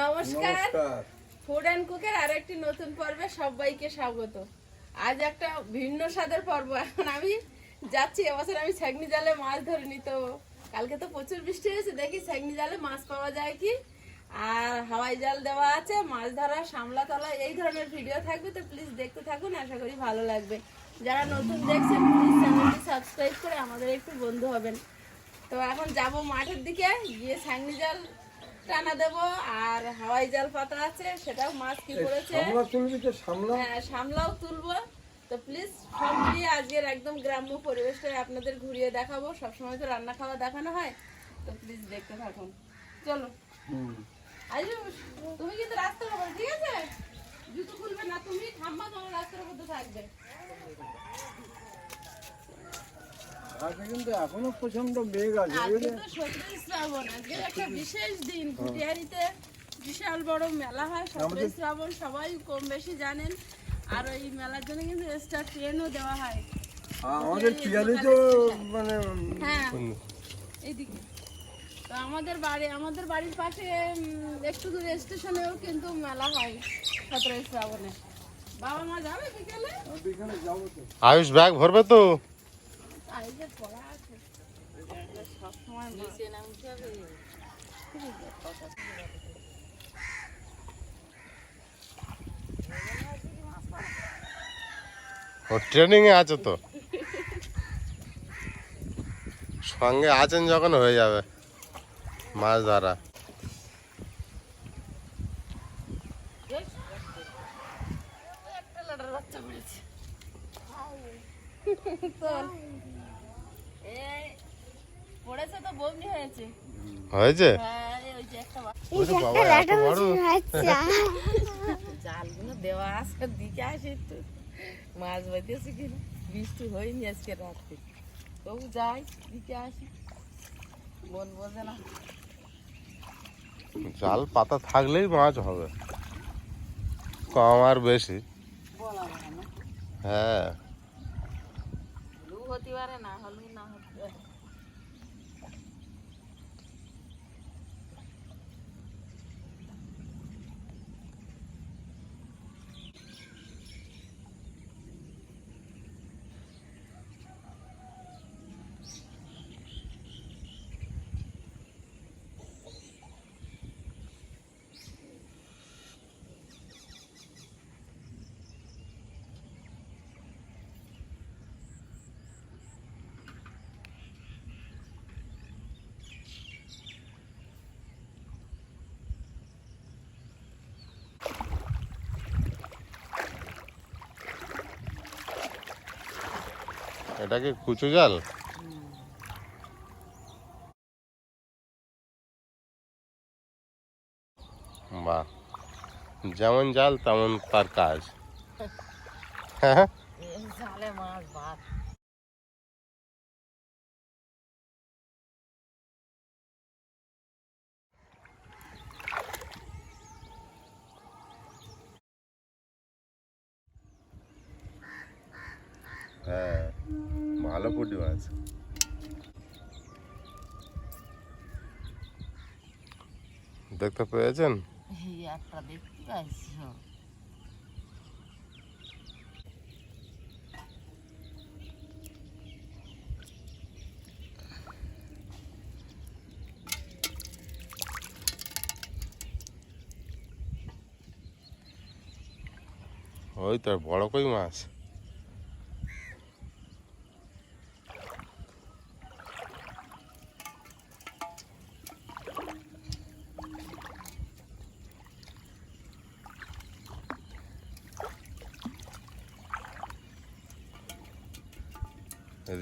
নমস্কার। Food and কুকের আর একটি নতুন পর্বে সবাইকে স্বাগত। আজ একটা ভিন্ন স্বাদের পর্ব। এখন আমি যাচ্ছি এবছর আমি ছাগনি জালে মাছ ধরিনি তো কালকে তো প্রচুর বৃষ্টি হয়েছে দেখি ছাগনি জালে মাছ পাওয়া যায় কি? আর হাওয়াই জাল দেওয়া আছে মাছ ধরা সামলা তলা এই ধরনের ভিডিও থাকবে তো প্লিজ দেখতে থাকুন আশা করি ভালো লাগবে। যারা নতুন দেখছেন প্লিজ চ্যানেলটি সাবস্ক্রাইব করে আমাদের একটু বন্ধু হবেন। তো এখন যাব মাঠের দিকে গিয়ে ছাগনি জাল টানা দেবো আর হাওয়াই জাল পাতা আছে সেটাও মাছ কি করেছে? হ্যাঁ সামলাও তুলবো। তো প্লিজ সব মিলিয়ে আজকের একদম গ্রাম্য পরিবেশটা আপনাদের ঘুরিয়ে দেখাবো। সবসময় তো রান্না খাওয়া দেখানো হয়। তো প্লিজ দেখতে থাকুন। চলো। আয়ুষ তুমি কিন্তু রাস্তার উপর ঠিক আছে? জুতো খুলবে না তুমি থাম্বা তোমার রাস্তার মধ্যে থাকবে। আজকে কিন্তু এখনও প্রচণ্ড মেঘ আছে আজকে তো সতেরোই শ্রাবণ আজকে একটা বিশেষ দিন। কুটিয়ারিতে বিশাল বড় মেলা হয় সতেরোই শ্রাবণ সবাই কম বেশি জানেন। আর ওই মেলার জন্য কিন্তু এক্সট্রা ট্রেনও দেওয়া হয়। আমাদের পিয়ালি তো মানে হ্যাঁ এইদিকে। তো আমাদের বাড়ি আমাদের বাড়ির পাশে একটু দূরে স্টেশনেও কিন্তু মেলা হয় সতেরোই শ্রাবণে। বাবা মা যাবে বিকেলে? বিকালে যাব তো। আয়ুষ ব্যাগ ভরবে তো? ট্রেনিং এ আছে। তো। সঙ্গে আছেন যখন হয়ে যাবে। মাছ ধরা। একটা লাটার বাচ্চা হয়েছে? হ্যাঁ জালগুলো দেওয়া আছে দিকে আসে একটু। মাছ কিনা? বৃষ্টি হয়নি আজকে রাত্রে। তবু যাই দিকে আসি। মন বোঝে না। জাল পাতা থাকলেই মাছ হবে। কম আর বেশি। বলা হ্যাঁ। হলু হতে পারে না হলু না হতে পারে এটা কি কুচু জাল? বাহ। যেমন জাল তেমন তার কাজ। হ্যাঁ। এই জালে মাছ ভাত। হ্যাঁ। ভালো পুটি মাছ দেখতে পেয়েছেন? একটা দেখতে পাইছি ওই তো বড় কই মাছ।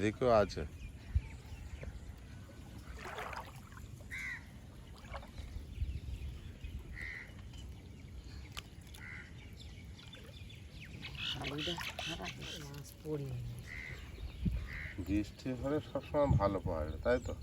এদিকেও আছে। বৃষ্টি হলে সবসময় ভালো পাওয়া যায় তাই তো?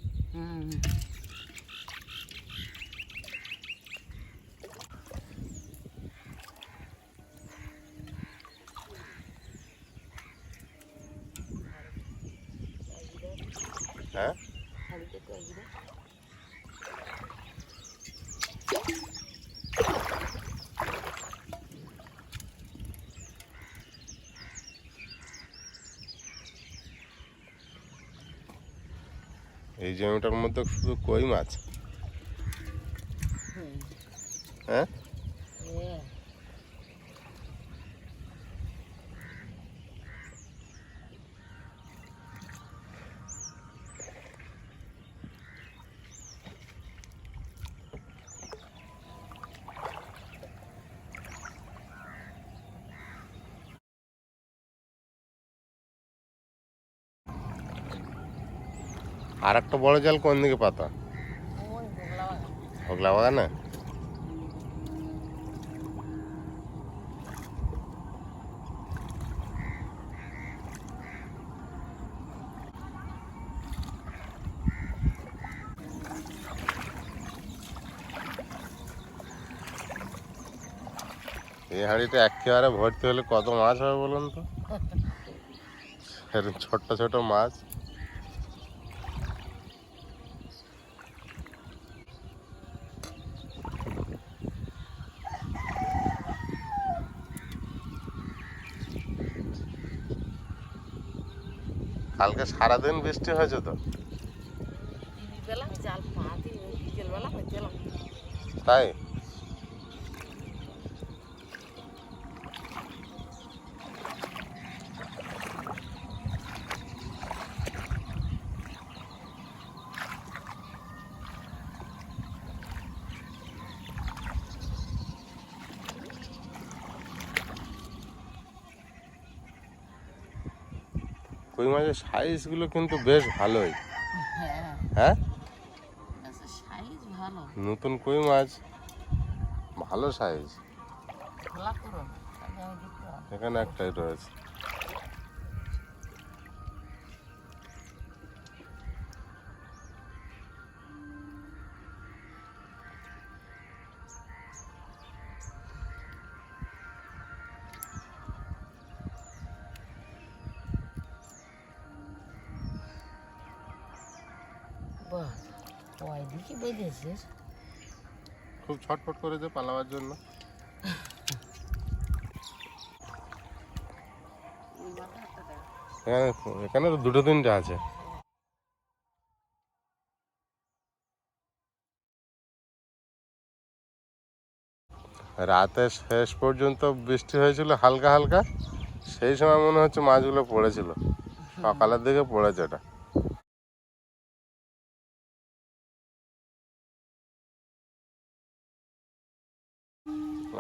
এই জমিটার মধ্যে শুধু কই মাছ? হ্যাঁ? আর একটা বড় জাল কোন দিকে পাতা? হগলা বাগানে এই হাঁড়িটা একেবারে ভর্তি হলে কত মাছ হবে বলুন তো? ছোট্ট ছোট মাছ। কালকে সারাদিন বৃষ্টি হয়েছে তো। তাই? সাইজ সাইজগুলো কিন্তু বেশ ভালোই। হ্যাঁ? নতুন কই মাছ? ভালো সাইজ। এখানে একটাই রয়েছে। ওই দিকে বেঁধেছিস খুব ছটফট করেছে পালাবার জন্য। এখানে এখানে তো দুটো তিনটে আছে। রাতে শেষ পর্যন্ত বৃষ্টি হয়েছিল হালকা হালকা সেই সময় মনে হচ্ছে মাছগুলো পড়েছিল। সকালের দিকে পড়েছে ওটা।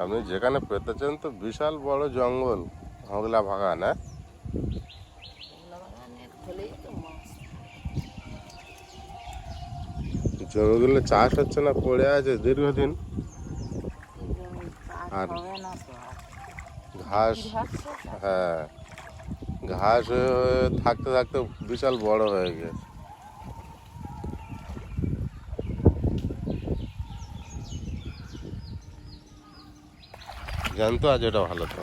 আপনি যেখানে পেতে চান তো বিশাল বড় জঙ্গল হগলা বাগান হ্যাঁ? জমিগুলো চাষ হচ্ছে না পড়ে আছে দীর্ঘদিন। আর ঘাস হ্যাঁ। ঘাস থাকতে থাকতে বিশাল বড় হয়ে গেছে। জানতো আজ এটা ভালো তো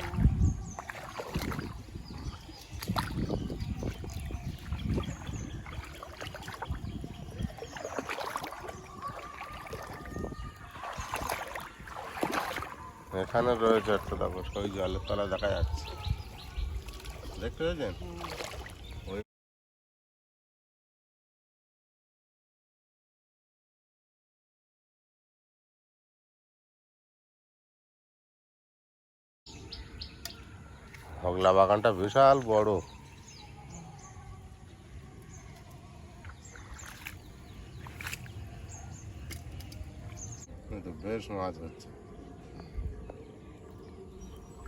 এখানে রয়েছে একটা দেখো ওই জলের তলা দেখা যাচ্ছে। দেখতে পেয়েছেন? হগলা বাগানটা বিশাল বড়। বেশ মাছ হচ্ছে।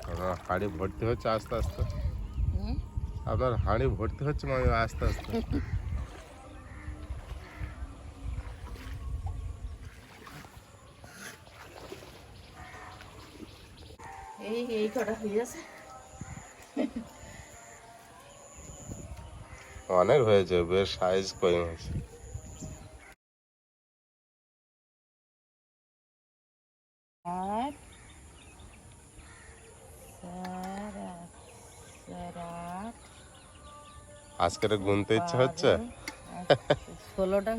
আপনার হাঁড়ি ভর্তি হচ্ছে আস্তে আস্তে? আপনার হাঁড়ি ভর্তি হচ্ছে মানে আস্তে আস্তে এই এই কটা হয়ে গেছে অনেক হয়েছে বেশ সাইজ চার আট আজকের গুনতে ইচ্ছে হচ্ছে? ষোলোটা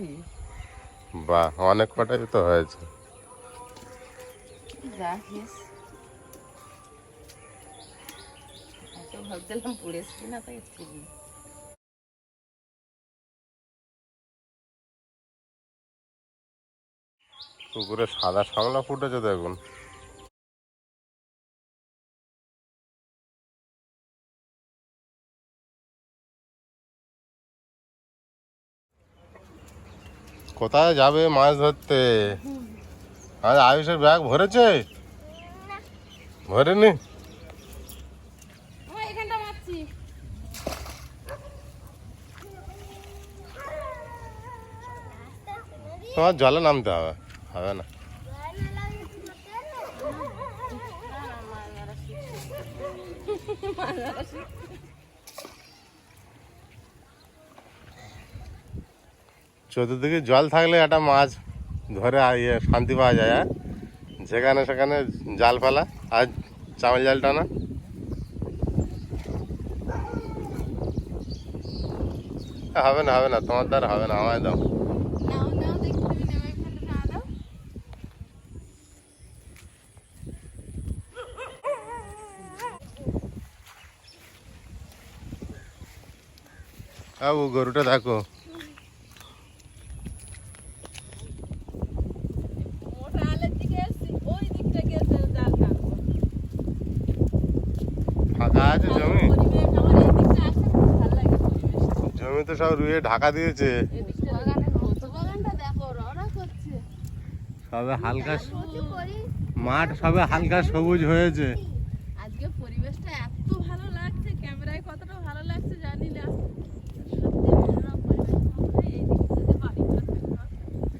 বাহ অনেক কটাই তো হয়েছে। ভাবছিলাম পড়েছি না তাই পুকুরে সাদা সংলা ফুটেছে দেখুন। কোথায় যাবে মাছ ধরতে? আজ আয়ুষের ব্যাগ ভরেছে? ভরেনি? তোমার জলে নামতে হবে। হবে না চতুর্দিকে জল থাকলে একটা মাছ ধরে ইয়ে শান্তি পাওয়া যায় আর যেখানে সেখানে জাল ফেলা, আর চামল জাল টানা। হবে না হবে না, তোমার দ্বারা হবে না, আমায় দাও নাও নাও দেখি তুমি নেমে এখানটা না দাও বাবু গরুটা দেখো। ফাঁকা আছে জমি? তো সব রুয়ে ঢাকা দিয়েছে। সবে হালকা মাঠ সবে হালকা সবুজ হয়েছে আজকে পরিবেশটা এত ভালো লাগছে ক্যামেরায় কতটা ভালো লাগছে জানি না সত্যি মনোরম পরিবেশ আমাদের এই দিকটাতে বাড়িগুলো থাকবে থাকো থাকো রাস্তায় থাকব বাড়ি আমাদের বাড়ির ভিতরের দিকে গ্যাঞ্জাম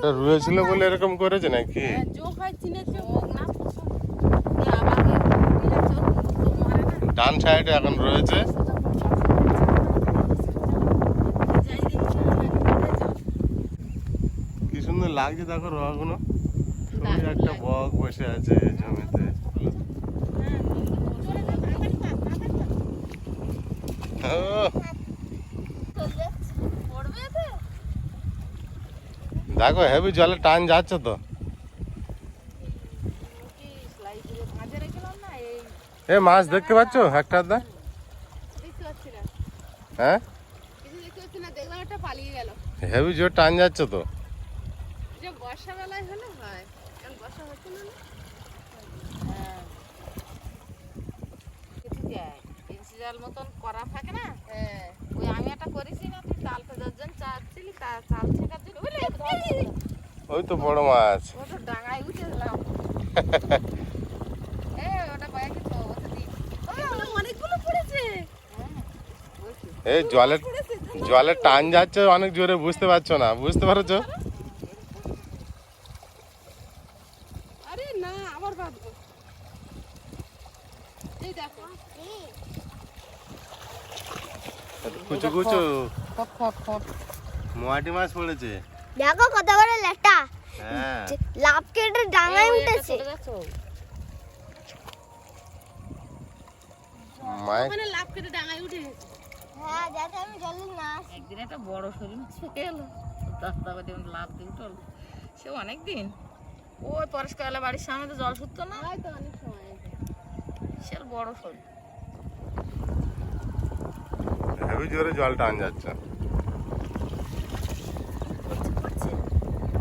ওই পুড়িয়ে বলে এরকম করেছে না ডান সাইডে এখন রয়েছে। কি সুন্দর লাগছে দেখো সবুজ একটা বক বসে আছে জমিতে ও, পড়বে তো দেখো হেভি জলে টান যাচ্ছে তো। এ মাছ দেখতে পাচ্ছ? একটা দেখতে হ্যাঁ? হেভি জোর টান যাচ্ছে তো। মতন করা থাকে না হ্যাঁ। ওই আমি একটা করেছি না তুই তাল ফেজার জন্য চাচ্ছিলি তা চাল ছেঁকার জন্য বুঝলি ওই তো বড় মাছ। ডাঙায় তো এই জলের জলের টান যাচ্ছে অনেক জোরে বুঝতে পারছ না বুঝতে পারছ আরে না আবার বাঁধবো এই দেখো কুচু কুচু মোয়াটি মাছ পড়েছে। দেখো কত বড় লেটা। হ্যাঁ। লাভ কেটে ডাঙায় উঠেছে। ওখানে লাভ কেটে ডাঙায় উঠে হ্যাঁ যাতে আমি জলে না একদিন একটা বড় শরীর ছেকে এলো। দাদা দেখুন লাভ দিয়ে উঠল। সে অনেক দিন ওই পরিষ্কার এলে বাড়ির সামনে তো জল শুদ্ধ না? হয়তো অনেক সময় সে বড় শরীর। হেভি জোরে জল টান যাচ্ছে।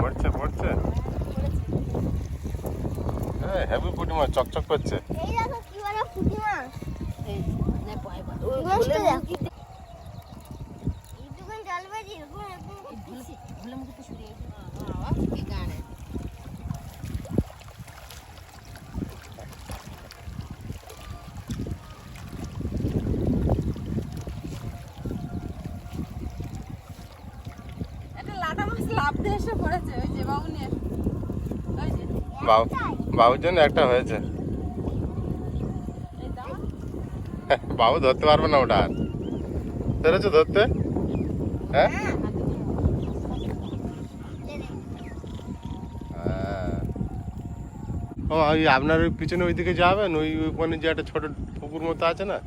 পড়ছে পড়ছে। হ্যাঁ হেভি পুটি মাছ চকচক করছে। এই দেখো কি বড় পুঁটি মাছ এই নে পায় পায়। ওই মাছটা দেখো। এইটুকুন জল বেজি এরকম। ভুলে মুখে তো সরিয়ে বাবা কি গানে একটা লাটা মাছ লাভ দিয়ে এসে পড়েছে ওই যে বাবু নিয়ে ওই যে বাবু বাবুর জন্য একটা হয়েছে। বাবু ধরতে পারবে না ওটা আর। পেরেছ ধরতে? হ্যাঁ? হ্যাঁ। ও, ওই আপনার ওই পিছনে ওইদিকে যাবেন ওই ওখানে যে একটা ছোট পুকুর মতো আছে না।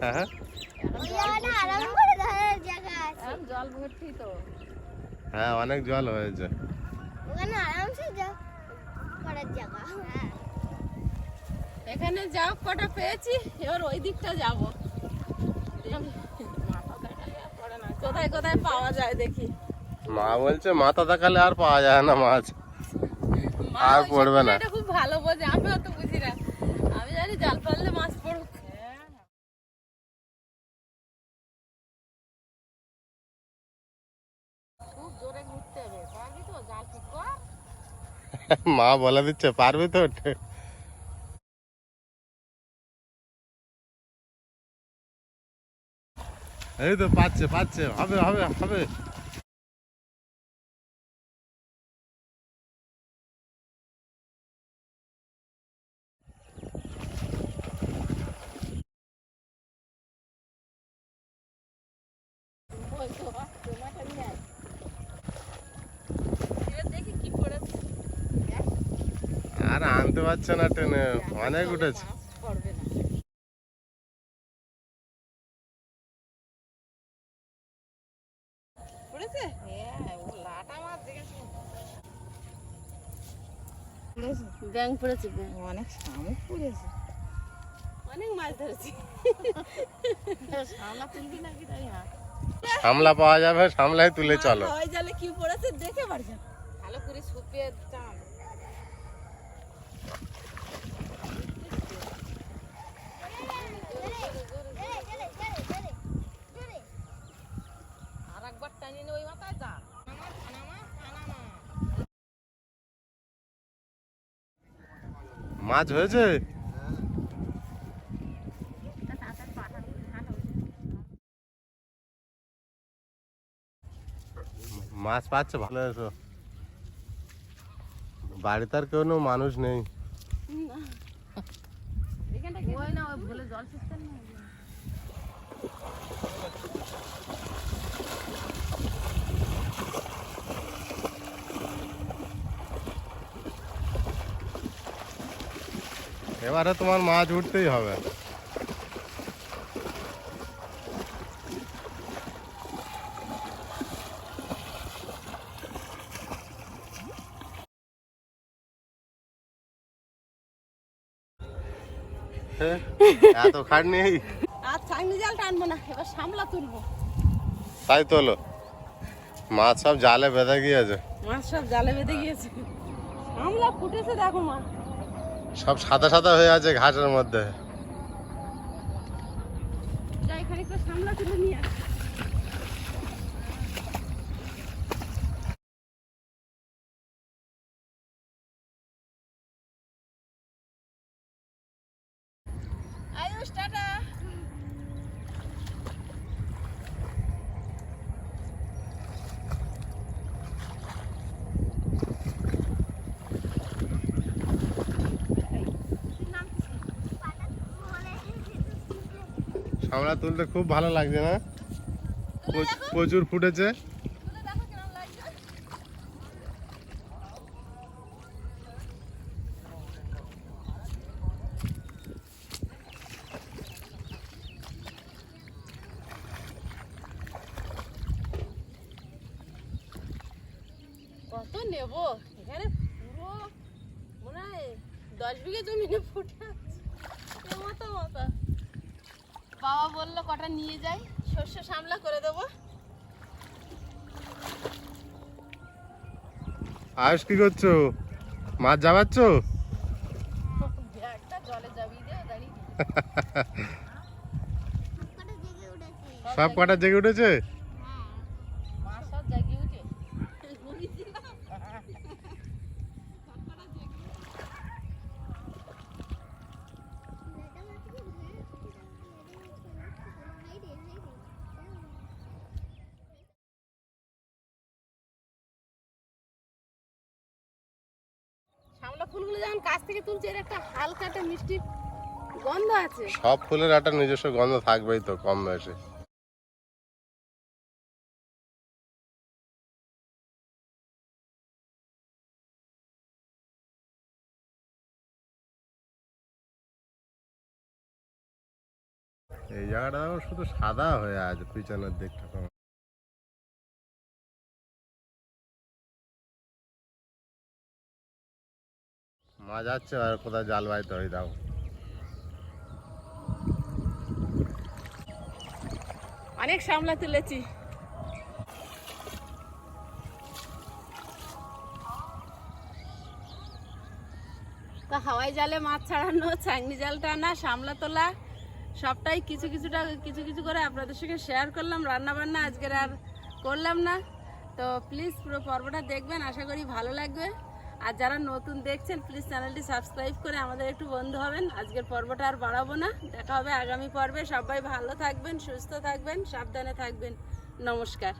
হ্যাঁ হ্যাঁ। ওই জায়গাটা আরাম করে ধরার জায়গা জল ভর্তি তো। হ্যাঁ অনেক জল হয়েছে। ওখানে আরামসে যা করার জায়গা। হ্যাঁ। এখানে যাও কটা পেয়েছি এবার ওই দিকটা যাব। কোথায় কোথায় পাওয়া যায় দেখি। মা বলছে মাথা দেখালে আর পাওয়া যায় না মাছ। মা আর পড়বে না। খুব ভালো বোঝে আমি তো বুঝি না। জাল পারলে মাছ পড়ুক। মা বলে দিচ্ছে, পারবি তো? এই তো পাচ্ছে পাচ্ছে। হবে হবে হবে। আর আনতে পারছে না টেনে অনেক উঠেছে। মাছ না পড়েছে হ্যাঁ লাটা মাছ দেখেছি ব্যাং পড়েছে অনেক শামুক পড়েছে। অনেক মাছ ধরেছি। শামলা তুলবি নাকি তাই না? সামলা পাওয়া যাবে সামলায় তুলে চলো। কি পড়েছে দেখে ভালো করে শুকিয়ে আর একবার টানিয়ে ওই মাথায় মাছ হয়েছে? মাছ পাচ্ছে ভালো এসো বাড়িতে আর কেউ মানুষ নেই। এবারে তোমার মাছ উঠতেই হবে। এত খাট নেই আর জাল টানবো না এবার সামলা তুলবো। তাই তো হলো। মাছ সব জালে বেঁধে গিয়েছে। মাছ সব জালে বেঁধে গিয়েছে। ফুটেছে দেখো মা। সব সাদা সাদা হয়ে আছে ঘাসের মধ্যে। যাই খানিকটা সামলা তুলে নিয়ে আসি। সামলা তুলতে খুব ভালো লাগছে না? প্রচ- প্রচুর ফুটেছে। কত নেব? এখানে পুরো মনে হয় দশ বিঘে জমিনে ফুটে আছে। মতো মতো বাবা বলল কটা নিয়ে যাই? শস্য সামলা করে দেবো। আয়ুষ কি করছ? মাছ যাবাচ্ছ সব কটা জেগে উঠেছে? ফুলগুলো কাছ থেকে একটা হালকা একটা মিষ্টি গন্ধ আছে। সব ফুলের একটা নিজস্ব গন্ধ থাকবেই তো কম বয়সে এই জায়গাটা শুধু সাদা হয়ে আছে, পিছনের দিকটা মাছ যাচ্ছে, আর কোথায় জাল বাইতে হয় দাও। অনেক সামলা তুলেছি। তা হাওয়াই জালে মাছ ছাড়ানো চাংনি জাল টানা সামলা তোলা, সবটাই কিছু কিছুটা, কিছু কিছু করে আপনাদের সঙ্গে শেয়ার করলাম রান্না বান্না আজকের আর করলাম না। তো প্লিজ পুরো পর্বটা দেখবেন, আশা করি ভালো লাগবে। আর যারা নতুন দেখছেন প্লিজ চ্যানেলটি সাবস্ক্রাইব করে আমাদের একটু বন্ধু হবেন। আজকের পর্বটা আর বাড়াবো না। দেখা হবে আগামী পর্বে। সবাই ভালো থাকবেন, সুস্থ থাকবেন, সাবধানে থাকবেন। নমস্কার।